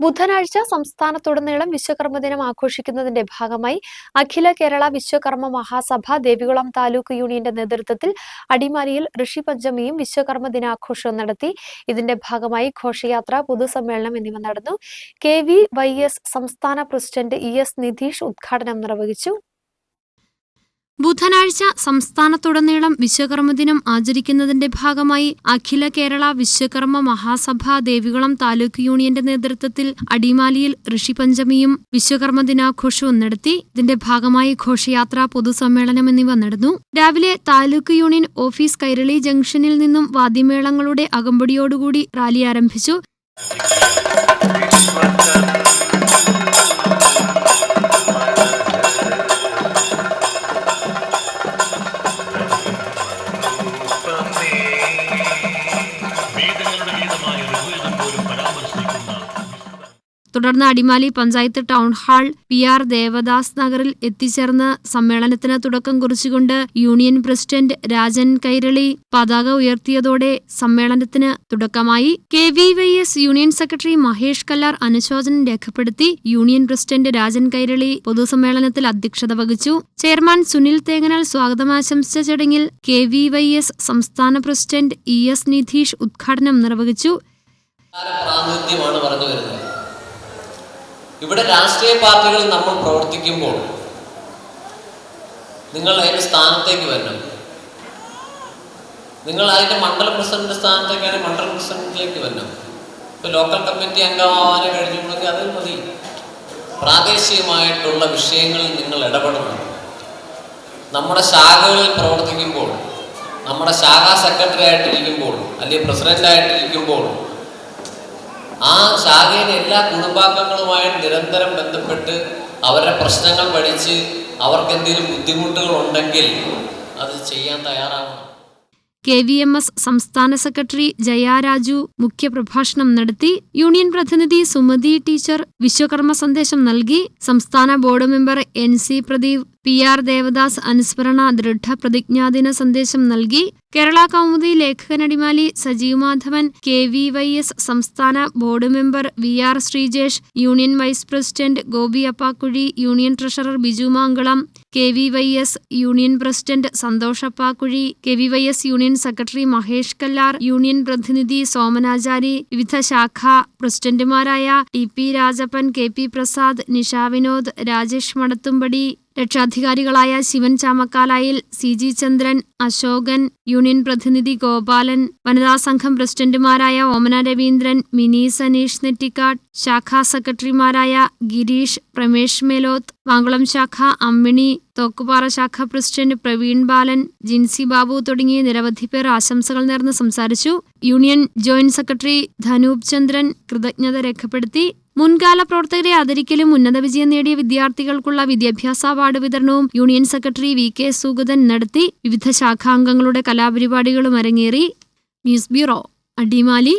ബുധനാഴ്ച സംസ്ഥാനത്തുടനീളം വിശ്വകർമ്മ ദിനം ആഘോഷിക്കുന്നതിന്റെ ഭാഗമായി അഖില കേരള വിശ്വകർമ്മ മഹാസഭ ദേവികുളം താലൂക്ക് യൂണിയന്റെ നേതൃത്വത്തിൽ അടിമാലിയിൽ ഋഷി പഞ്ചമിയും വിശ്വകർമ്മ ദിനാഘോഷവും നടത്തി. ഇതിന്റെ ഭാഗമായി ഘോഷയാത്ര പൊതുസമ്മേളനം എന്നിവ നടന്നു. കെ വി വൈ എസ് സംസ്ഥാന പ്രസിഡന്റ് ഇ എസ് നിധീഷ് ഉദ്ഘാടനം നിർവഹിച്ചു. ബുധനാഴ്ച സംസ്ഥാനത്തുടനീളം വിശ്വകർമ്മദിനം ആചരിക്കുന്നതിന്റെ ഭാഗമായി അഖില കേരള വിശ്വകർമ്മ മഹാസഭ ദേവികുളം താലൂക്ക് യൂണിയന്റെ നേതൃത്വത്തിൽ അടിമാലിയിൽ ഋഷിപഞ്ചമിയും വിശ്വകർമ്മ ദിനാഘോഷവും നടത്തി ഇതിന്റെ ഭാഗമായി ഘോഷയാത്ര പൊതുസമ്മേളനം എന്നിവ നടന്നു. രാവിലെ താലൂക്ക് യൂണിയൻ ഓഫീസ് കൈരളി ജംഗ്ഷനിൽ നിന്നും വാദ്യമേളങ്ങളുടെ അകമ്പടിയോടുകൂടി റാലി ആരംഭിച്ചു. തുടർന്ന് Adimali panchayat town hall P R Devadas നഗറിൽ എത്തിച്ചേർന്ന് സമ്മേളനത്തിന് തുടക്കം കുറിച്ചുകൊണ്ട് യൂണിയൻ പ്രസിഡന്റ് രാജൻ കൈരളി പതാക ഉയർത്തിയതോടെ സമ്മേളനത്തിന് തുടക്കമായി. K V Y S union secretary Mahesh Kallar അനുശോചനം രേഖപ്പെടുത്തി യൂണിയൻ പ്രസിഡന്റ് രാജൻ കൈരളി പൊതുസമ്മേളനത്തിൽ അധ്യക്ഷത വഹിച്ചു. ചെയർമാൻ സുനിൽ തേങ്ങനാൽ സ്വാഗതം ആശംസിച്ച ചടങ്ങിൽ കെ വി വൈ എസ് സംസ്ഥാന പ്രസിഡന്റ് ഇ എസ് നിധീഷ് ഉദ്ഘാടനം നിർവഹിച്ചു. പ്രാതിനിധ്യമാണ് പറഞ്ഞു വരുന്നത്. ഇവിടെ രാഷ്ട്രീയ പാർട്ടികൾ നമ്മൾ പ്രവർത്തിക്കുമ്പോൾ നിങ്ങൾ അതിന്റെ സ്ഥാനത്തേക്ക് വരണം. നിങ്ങൾ അതിന്റെ മണ്ഡല പ്രസിഡന്റ് സ്ഥാനത്തേക്കാണ് മണ്ഡല പ്രസിഡന്റിലേക്ക് വരണം. ഇപ്പോൾ ലോക്കൽ കമ്മിറ്റി അംഗമാവാനെ കഴിഞ്ഞുണ്ടെങ്കിൽ അതിൽ മതി. പ്രാദേശികമായിട്ടുള്ള വിഷയങ്ങളിൽ നിങ്ങൾ ഇടപെടണം. നമ്മുടെ ശാഖകളിൽ പ്രവർത്തിക്കുമ്പോൾ നമ്മുടെ ശാഖാ സെക്രട്ടറി ആയിട്ടിരിക്കുമ്പോൾ അല്ലെങ്കിൽ പ്രസിഡന്റ് ആയിട്ടിരിക്കുമ്പോൾ ആ ശാഖയിലെ എല്ലാ കുടുംബാംഗങ്ങളുമായിട്ട് നിരന്തരം ബന്ധപ്പെട്ട് അവരുടെ പ്രശ്നങ്ങൾ പഠിച്ച് അവർക്ക് എന്തെങ്കിലും ബുദ്ധിമുട്ടുകൾ ഉണ്ടെങ്കിൽ അത് ചെയ്യാൻ തയ്യാറാവണം. കെ വി എം എസ് സംസ്ഥാന സെക്രട്ടറി ജയാരാജു മുഖ്യപ്രഭാഷണം നടത്തി. യൂണിയൻ പ്രതിനിധി സുമതി ടീച്ചർ വിശ്വകർമ്മ സന്ദേശം നൽകി. സംസ്ഥാന board member N C Pradeep P R Devadas അനുസ്മരണ ദൃഢപ്രതിജ്ഞാദിന സന്ദേശം നൽകി. Kerala Kaumudi ലേഖകനടിമാലി Sajeev Madhavan K V Y S സംസ്ഥാന board member V R Sreejesh union vice president Gopi Appakkuzhi union treasurer Biju Mankalam K V Y S union president സന്തോഷപ്പാക്കുഴി K V Y S union secretary Mahesh Kallar union പ്രതിനിധി സോമനാചാരി വിവിധ ശാഖ പ്രസിഡന്റുമാരായ T P Rajappan K P Prasad Nisha Vinod Rajesh Madathumpadi രക്ഷാധികാരികളായ Sivan Chamakkalayil C G Chandran Asokan union പ്രതിനിധി ഗോപാലൻ വനിതാ സംഘം പ്രസിഡന്റുമാരായ ഓമന രവീന്ദ്രൻ മിനി സനീഷ് നെറ്റിക്കാട് ശാഖാ സെക്രട്ടറിമാരായ ഗിരീഷ് പ്രമേഷ് മേലോത്ത് മാങ്കുളം ശാഖ അമ്മിണി തോക്കുപാറ ശാഖ പ്രസിഡന്റ് പ്രവീൺ ബാലൻ ജിൻസി ബാബു തുടങ്ങിയ നിരവധി പേർ ആശംസകൾ നേർന്ന് സംസാരിച്ചു. Union joint secretary Dhanoop Chandran കൃതജ്ഞത രേഖപ്പെടുത്തി. മുൻകാല പ്രവർത്തകരെ ആദരിക്കലും ഉന്നത വിജയം നേടിയ വിദ്യാർത്ഥികൾക്കുള്ള വിദ്യാഭ്യാസ അവാർഡ് വിതരണവും union secretary V K Sugathan നടത്തി. വിവിധ ശാഖാംഗങ്ങളുടെ കലാപരിപാടികളും അരങ്ങേറി. News bureau Adimali.